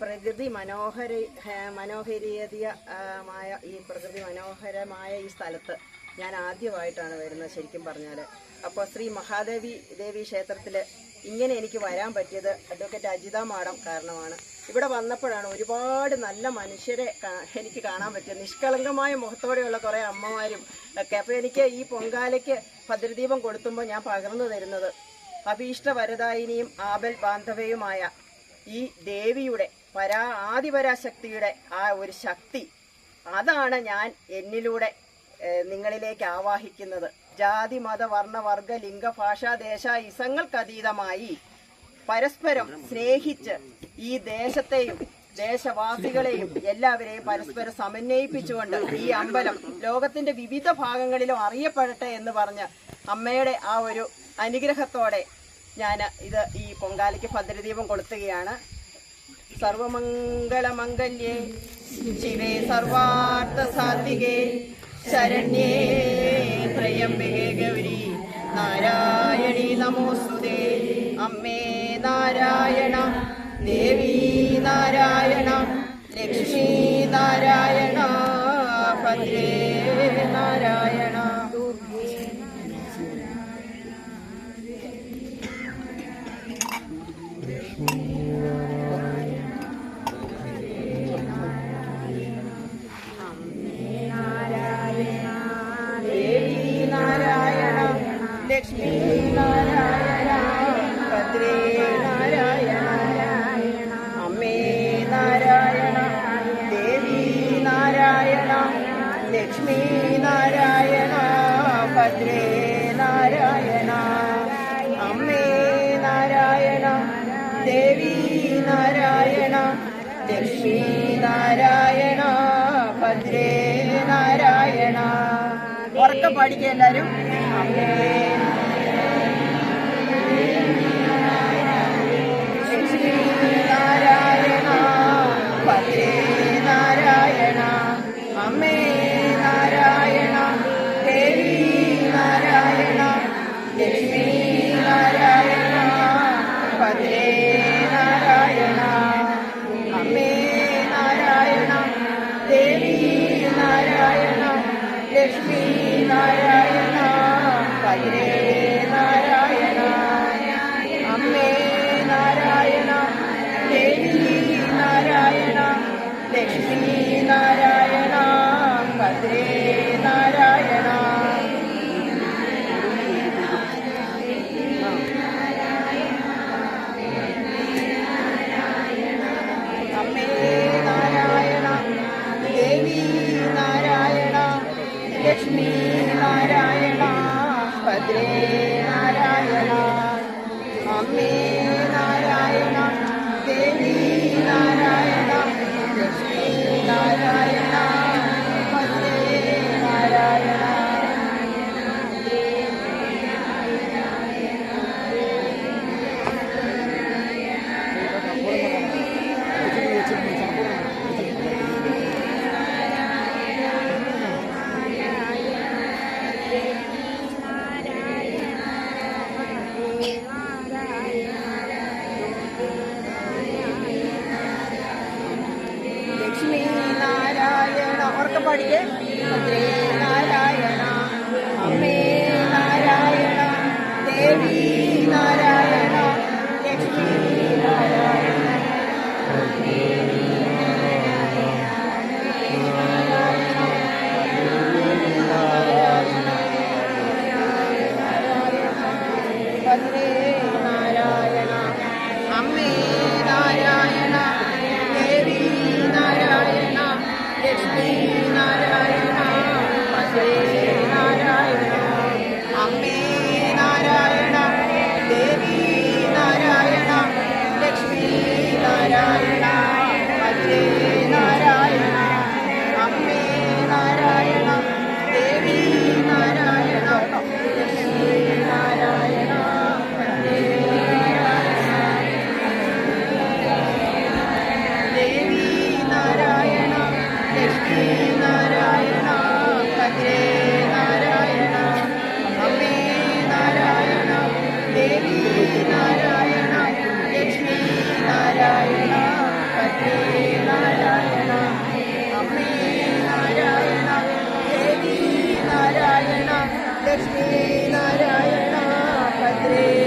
പ്രകൃതി മനോഹര മനോഹരീയമായ ഈ പ്രകൃതി മനോഹരമായ ഈ സ്ഥലത്ത് ഞാൻ ആദ്യമായിട്ടാണ് വരുന്നത് ശരിക്കും പറഞ്ഞാൽ അപ്പോൾ ശ്രീ മഹാദേവി ദേവി ക്ഷേത്രത്തിൽ ഇങ്ങനെ എനിക്ക് വരാൻ പറ്റിയത് അഡ്വക്കേറ്റ് അജിത മാഡം കാരണമാണ്. ഇവിടെ വന്നപ്പോഴാണ് ഒരുപാട് നല്ല മനുഷ്യരെ എനിക്ക് കാണാൻ പറ്റിയത്. നിഷ്കളങ്കമായ മുഖത്തോടെയുള്ള കുറേ അമ്മമാരും ഒക്കെ. അപ്പോൾ എനിക്ക് ഈ പൊങ്കാലയ്ക്ക് ഭദ്രദീപം കൊടുത്തുമ്പോൾ ഞാൻ പകർന്നു തരുന്നത് അഭീഷ്ട വരദായിനിയും ആബൽ ബാന്ധവയുമായ ഈ ദേവിയുടെ പരാ ആദിപരാശക്തിയുടെ ആ ഒരു ശക്തി അതാണ് ഞാൻ എന്നിലൂടെ നിങ്ങളിലേക്ക് ആവാഹിക്കുന്നത്. ജാതി മത വർണ വർഗ ലിംഗ ഭാഷ ദേശ ഇസങ്ങൾക്കതീതമായി പരസ്പരം സ്നേഹിച്ച് ഈ ദേശത്തെയും ദേശവാസികളെയും എല്ലാവരെയും പരസ്പരം സമന്വയിപ്പിച്ചുകൊണ്ട് ഈ അമ്പലം ലോകത്തിന്റെ വിവിധ ഭാഗങ്ങളിലും അറിയപ്പെടട്ടെ എന്ന് പറഞ്ഞ് അമ്മയുടെ ആ ഒരു അനുഗ്രഹത്തോടെ ഞാൻ ഇത് ഈ പൊങ്കാലയ്ക്ക് ഭദ്രദീപം കൊളുത്തുകയാണ്. സർവമംഗളമംഗല്യേ. ശിവേ സർവാർത്ഥ സാധികേ ശരണ്യേ ത്രയംബികേ ഗൗരി. നാരായണി നമോസ്തുതേ. അമ്മേ നാരായണ. ദേവി നാരായണ. ലക്ഷ്മി നാരായണ. ഭദ്രേ നാരായണ. ലക്ഷ്മി ഭദ്രേ നാരായണ അമ്മേ നാരായണ ദേവി നാരായണ നാരായണ നാരായണ അമ്മേ നാരായണ ദേവി നാരായണ നാരായണ നാരായണ ഉറക്കെ പാടിക്കുക എല്ലാവരും. അമ്മേ ലക്ഷ്മി നാരായണ ഭദ്രേ നാരായണ. അമ്മേ ശ്രീനാരായണ ഭദ്രേ